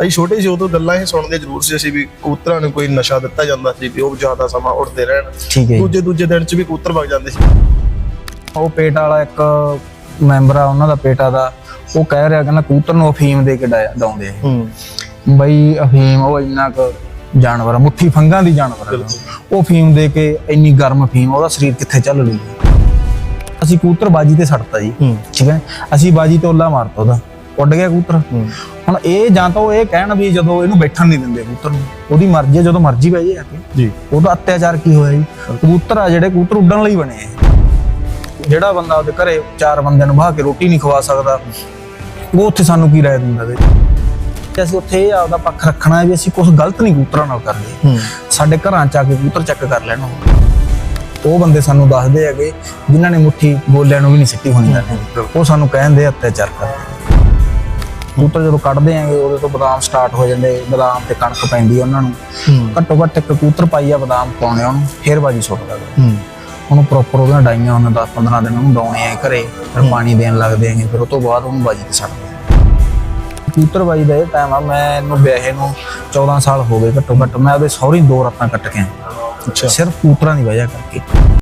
ਅਸੀਂ ਛੋਟੇ ਸੀ ਉਦੋਂ ਗੱਲਾਂ ਇਹ ਸੁਣਦੇ ਜ਼ਰੂਰ ਸੀ ਅਸੀਂ ਵੀ ਕਬੂਤਰਾਂ ਨੂੰ ਕੋਈ ਨਸ਼ਾ ਦਿੱਤਾ ਜਾਂਦਾ ਸੀ ਵੀ ਉਹ ਜ਼ਿਆਦਾ ਸਮਾਂ ਉੱਡਦੇ ਰਹਿਣ। ਠੀਕ ਹੈ ਜੀ। ਦੂਜੇ ਦੂਜੇ ਦਿਨ 'ਚ ਵੀ ਕਬੂਤਰ ਵਗ ਜਾਂਦੇ ਸੀ। ਉਹ ਪੇਟ ਵਾਲਾ ਇੱਕ ਮੈਂਬਰ ਆ ਉਹਨਾਂ ਦਾ ਪੇਟਾ ਦਾ ਉਹ ਕਹਿ ਰਿਹਾ ਕਹਿੰਦਾ ਕਬੂਤਰ ਨੂੰ ਅਫੀਮ ਦੇ ਕੇ ਡਾਇਆ ਡਾਉਂਦੇ ਆ ਹੂੰ। ਬਈ ਅਫੀਮ ਉਹ ਇੰਨਾ ਕੁ ਜਾਨਵਰ ਆ ਮੁੱਠੀ ਫੰਗਾਂ ਦੀ ਜਾਨਵਰ ਆ। ਉਹ ਅਫੀਮ ਦੇ ਕੇ ਇੰਨੀ ਗਰਮ ਅਫੀਮ ਉਹਦਾ ਸਰੀਰ ਕਿੱਥੇ ਚੱਲ ਲੂਗਾ? ਅਸੀਂ ਕਬੂਤਰ ਬਾਜੀ ਤੇ ਛੱਡਤਾ ਜੀ ਹੂੰ। ਠੀਕ ਹੈ? ਅਸੀਂ ਬਾਜੀ ਤੇ ਉੱਲਾ ਮਾਰਤਾ ਉਹਦਾ। ਉੱਡ ਗਿਆ ਕਬੂਤਰ। ਹੁਣ ਇਹ ਜਾਂ ਤਾਂ ਉਹ ਇਹ ਕਹਿਣ ਵੀ ਜਦੋਂ ਇਹਨੂੰ ਬੈਠਣ ਨਹੀਂ ਦਿੰਦੇ ਕਬੂਤਰ ਨੂੰ। ਉਹਦੀ ਮਰਜ਼ੀ ਹੈ ਜਦੋਂ ਮਰਜ਼ੀ ਬਹਿ ਜੇ ਆ ਕੇ। ਜੀ। ਉਹਦਾ ਅਤਿਆਚਾਰ ਕੀ ਹੋਇਆ ਜੀ? ਕਬੂਤਰ ਆ ਜਿਹੜੇ ਕਬੂਤਰ ਉੱਡਣ ਲਈ ਬਣੇ ਆ। ਜਿਹੜਾ ਬੰਦਾ ਉਹਦੇ ਘਰੇ ਚਾਰ ਬੰਦਿਆਂ ਨੂੰ ਬਾਹ ਕੇ ਰੋਟੀ ਨਹੀਂ ਖਵਾ ਸਕਦਾ ਉਹ ਉੱਥੇ ਸਾਨੂੰ ਕੀ ਰਾਏ ਦਿੰਦਾ ਵੇ? ਤੇ ਅਸੀਂ ਉੱਥੇ ਇਹ ਆਪਦਾ ਪੱਖ ਰੱਖਣਾ ਹੈ ਵੀ ਅਸੀਂ ਕੁਝ ਗਲਤ ਨਹੀਂ ਕਬੂਤਰਾਂ ਨਾਲ ਕਰਦੇ। ਸਾਡੇ ਘਰਾਂ ਚ ਆ ਕੇ ਕਬੂਤਰ ਚੱਕ ਕਰ ਲੈਣ ਉਹ। ਉਹ ਬੰਦੇ ਸਾਨੂੰ ਦੱਸਦੇ ਹੈਗੇ ਜਿਨ੍ਹਾਂ ਨੇ ਮੁੱਠੀ ਗੋਲਿਆਂ ਨੂੰ ਵੀ ਨਹੀਂ ਸਿੱਟੀ ਹੋਣੀ। ਉਹ ਸਾਨੂੰ ਕਹਿੰਦੇ ਅਤਿਆਚਾਰ ਕਰਦੇ ਕਬੂਤਰ ਜਦੋਂ ਕੱਢਦੇ ਆਂਗੇ ਉਹਦੇ ਤੋਂ ਬਦਾਮ ਸਟਾਰਟ ਹੋ ਜਾਂਦੇ ਬਦਾਮ ਤੇ ਕਣਕ ਪੈਂਦੀ ਉਹਨਾਂ ਨੂੰ। ਘੱਟੋ ਘੱਟ ਕਬੂਤਰ ਪਾਈ ਆ ਬਦਾਮ ਪਾਉਣੇ ਉਹਨੂੰ ਫੇਰ ਬਾਜੀ ਸੁੱਟਦਾ। ਉਹਨੂੰ ਪ੍ਰੋਪਰ ਉਹਦੀਆਂ ਡਾਈਆਂ ਉਹਨਾਂ 10 15 ਦਿਨ ਉਹਨੂੰ ਡਾਉਣੇ ਆ ਘਰੇ ਫਿਰ ਪਾਣੀ ਦੇਣ ਲੱਗਦੇ ਆਂਗੇ ਫਿਰ ਉਹ ਤੋਂ ਬਾਅਦ ਉਹਨੂੰ ਬਾਜੀ ਤੇ ਛੱਡਦੇ ਕਬੂਤਰ ਬਾਜੀ ਦਾ ਇਹ ਟਾਈਮ ਆ ਮੈਨੂੰ ਵਿਆਹੇ ਨੂੰ 14 ਸਾਲ ਹੋ ਗਏ ਘੱਟੋ ਘੱਟ ਮੈਂ ਉਹਦੇ ਸਹੁਰੀ ਦੋ ਰਾਤਾਂ ਕੱਟ ਕੇ ਆਇਆ। ਅੱਛਾ। ਸਿਰਫ ਕਬੂਤਰਾਂ ਦੀ ਵਜ੍ਹਾ ਕਰਕੇ।